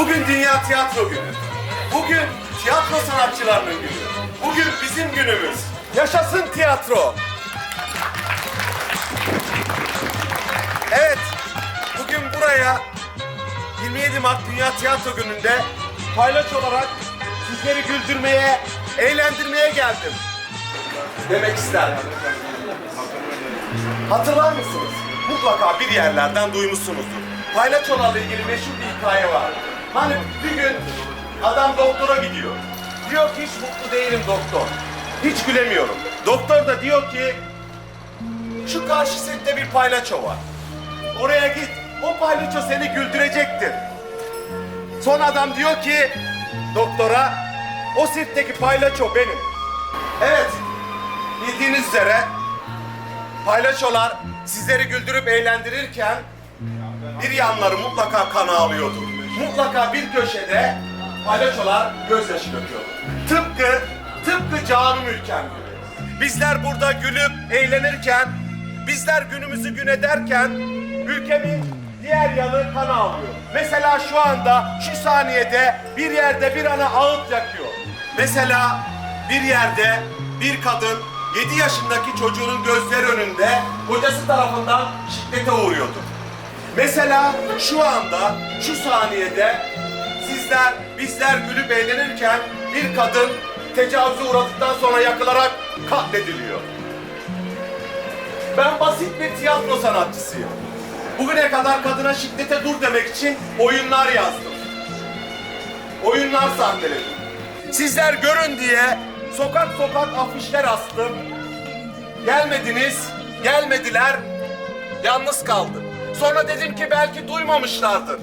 Bugün Dünya Tiyatro Günü. Bugün tiyatro sanatçılarının günü. Bugün bizim günümüz. Yaşasın tiyatro. Evet, bugün buraya 27 Mart Dünya Tiyatro Günü'nde paylaş olarak sizleri güldürmeye, eğlendirmeye geldim. Demek isterdim. Hatırlar mısınız? Mutlaka bir yerlerden duymuşsunuzdur. Paylaçolarla ilgili meşhur bir hikaye var. Hani bir gün adam doktora gidiyor. Diyor ki hiç mutlu değilim doktor. Hiç gülemiyorum. Doktor da diyor ki şu karşı sette bir paylaço var. Oraya git. O paylaço seni güldürecektir. Son adam diyor ki doktora o sirkteki paylaço benim. Evet. Bildiğiniz üzere paylaçolar sizleri güldürüp eğlendirirken bir yanları mutlaka kana alıyordu. Mutlaka bir köşede paylaçolar gözyaşı döküyordu. Tıpkı, tıpkı canım ülkem gibi. Bizler burada gülüp eğlenirken, bizler günümüzü gün ederken ülkemin diğer yanı kana alıyor. Mesela şu anda, şu saniyede bir yerde bir ana ağıt yakıyor. Mesela bir yerde bir kadın 7 yaşındaki çocuğunun gözleri önünde kocası tarafından şiddete uğruyordu. Mesela şu anda, şu saniyede sizler, bizler gülüp eğlenirken bir kadın tecavüze uğradıktan sonra yakılarak katlediliyor. Ben basit bir tiyatro sanatçısıyım. Bugüne kadar kadına şiddete dur demek için oyunlar yazdım. Oyunlar sahneledim. Sizler görün diye sokak sokak afişler astım. Gelmediniz, gelmediler, yalnız kaldım. Sonra dedim ki belki duymamışlardır.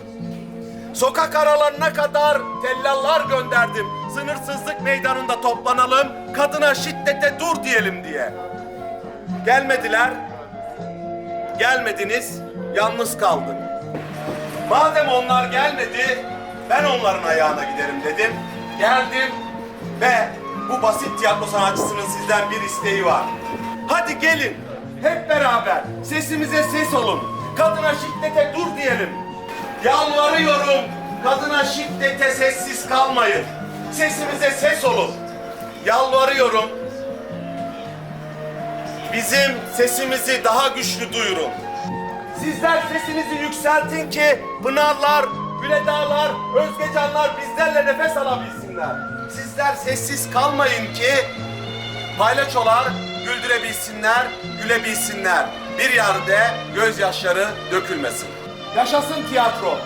Sokak aralarına kadar tellallar gönderdim. Sınırsızlık meydanında toplanalım, kadına şiddete dur diyelim diye. Gelmediler, gelmediniz, yalnız kaldım. Madem onlar gelmedi, ben onların ayağına giderim dedim. Geldim ve bu basit tiyatro sanatçısının sizden bir isteği var. Hadi gelin, hep beraber sesimize ses olun. Kadına şiddete dur diyelim. Yalvarıyorum, kadına şiddete sessiz kalmayın. Sesimize ses olun. Yalvarıyorum, bizim sesimizi daha güçlü duyurun. Sizler sesinizi yükseltin ki Pınarlar, Güledağlar, Özgecanlar bizlerle nefes alabilsinler. Sizler sessiz kalmayın ki paylaçolar güldürebilsinler, gülebilsinler bir yerde gözyaşları dökülmesin. Yaşasın tiyatro.